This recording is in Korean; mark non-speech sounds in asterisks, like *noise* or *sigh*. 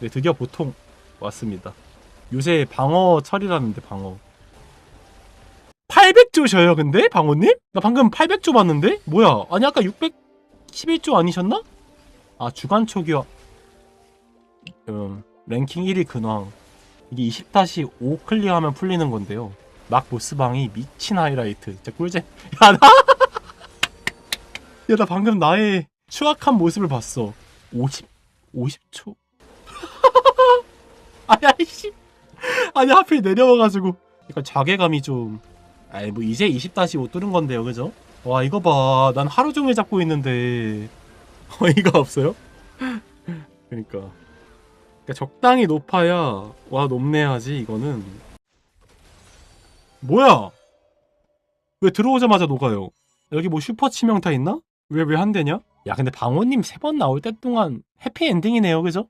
네, 드디어 보통 왔습니다. 요새 방어 철이라는데 방어. 800조셔요, 근데 방어님? 나 방금 800조 봤는데? 뭐야? 아니 아까 611조 아니셨나? 아 주간 초기화. 음, 랭킹 1위 근황. 이게 20-5 클리어하면 풀리는 건데요. 막 보스방이 미친 하이라이트. 진짜 꿀잼. *laughs* 야 나. 야 나 방금 나의 추악한 모습을 봤어. 50 50초. 아니 아이씨. 아니 하필 내려와가지고 약간 자괴감이 좀. 아이 뭐 이제 20-5 뚫은 건데요, 그죠? 와 이거 봐, 난 하루 종일 잡고 있는데 어이가 없어요? 그러니까. 그러니까 적당히 높아야 와 높네야지 이거는. 뭐야? 왜 들어오자마자 녹아요? 여기 뭐 슈퍼 치명타 있나? 왜 왜 한 대냐? 야 근데 방호님 세 번 나올 때 동안 해피 엔딩이네요, 그죠?